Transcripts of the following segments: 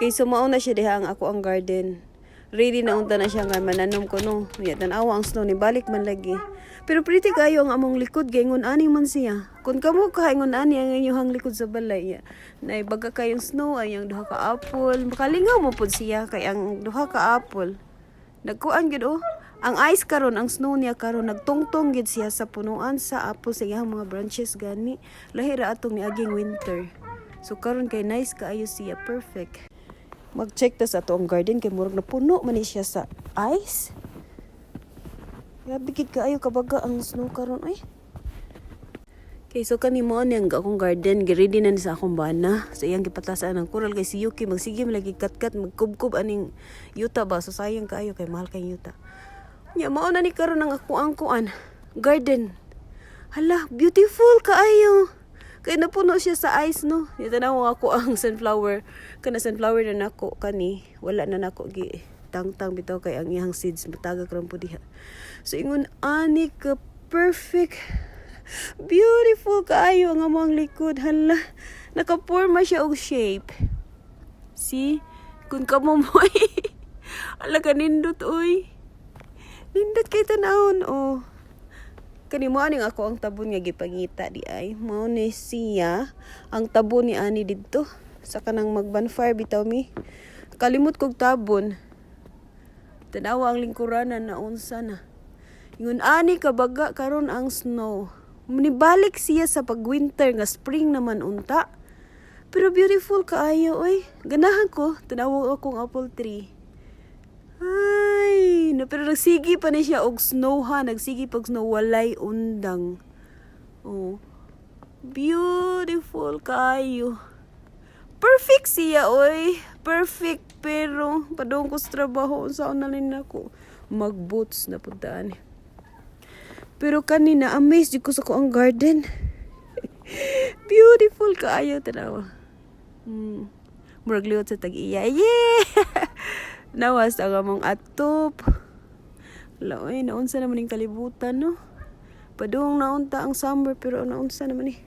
Kay sumao na siya diha ang ako ang garden. Ready na unta na siya nga mananom ko no. Ya tanawa ang snow ni balik man lagi. Pero pretty kayo ang among likod gaingon ani man siya. Kung kamo kaingon ani ang inyong likod sa balay. Ya. Naibaga kayong snow ay ang duha ka apple. Makalingaw mo pud siya kay ang duha ka apple. Nagkuan gid oh. Ang ice karon, ang snow niya karon nagtungtong gid siya sa punuan sa apple sa iyang mga branches gani. Lahira atong niaging winter. So karon kay nice kaayo siya, perfect. Mag-check ta sa atong garden kay murag na puno man siya sa ice. Grabe gid kaayo kabaga ang snow karon ay. Okay, so kani mo ni ang akong garden, gi-ready na ni sa akong bana. So iyang gipatasan ng coral kay si Yuki magsige lagi kat-kat magkubkub aning yuta ba. So sayang kaayo kay mahal kay yuta. Nya mao na ni karon ang ako ang kuan garden. Hala, beautiful kaayo. Kay napuno siya sa ice no. Itanaw ako ang sunflower. Kana sunflower na nako kani. Wala na nako gi tangtang bitaw kay ang iyang seeds matagak ram po diha. So ingon ani ka perfect. Beautiful kaayo ang among likod. Hala, nakaporma siya og shape. See? Kung kamo mo Hala ka nindot oy. Nindot kay tanawon oh. Kani mo aning ako ang tabon nga gipangita di ay. Mao ni siya ang tabon ni ani didto sa kanang mag-bonfire bitaw mi. Kalimot kog tabon. Tanawa ang lingkuranan na unsa na. Ingon ani kabaga karon ang snow. Munibalik siya sa pag-winter nga spring naman unta. Pero beautiful kaayo oy. Ganahan ko tanawa akong apple tree. Ay, no, pero nagsigi pa ni siya og snow ha, nagsigi pag snow walay undang. Oh. Beautiful kayo. Perfect siya oy. Perfect pero padung ko sa trabaho sa na rin ako mag-boots na puntaan. Pero kanina amazed ko sa ko ang garden. Beautiful kaayo tanawa. Hmm. Murag liwat sa tag-iya. Yeah! Nawas ang among atop. Laoy, naunsa naman yung kalibutan, no? Padung naunta ang summer, pero naunsa naman eh.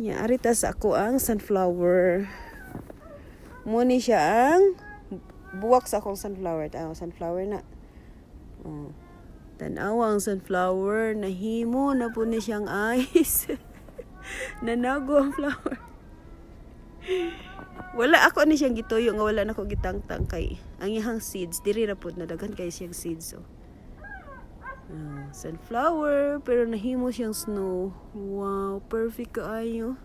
Nya, arita sa ako ang sunflower. Muni siya ang buwak sa akong sunflower. Tanaw, sunflower na. Oh. Tanawa ang sunflower. Nahimo na po ni siyang ice. Nanago ang flower. Wala ako ni siyang gituyo nga wala na ko gitangtang kay ang iyang seeds diri ra pud nadagan kay siyang seeds so. Ah, sunflower pero nahimo siyang snow. Wow, perfect kaayo.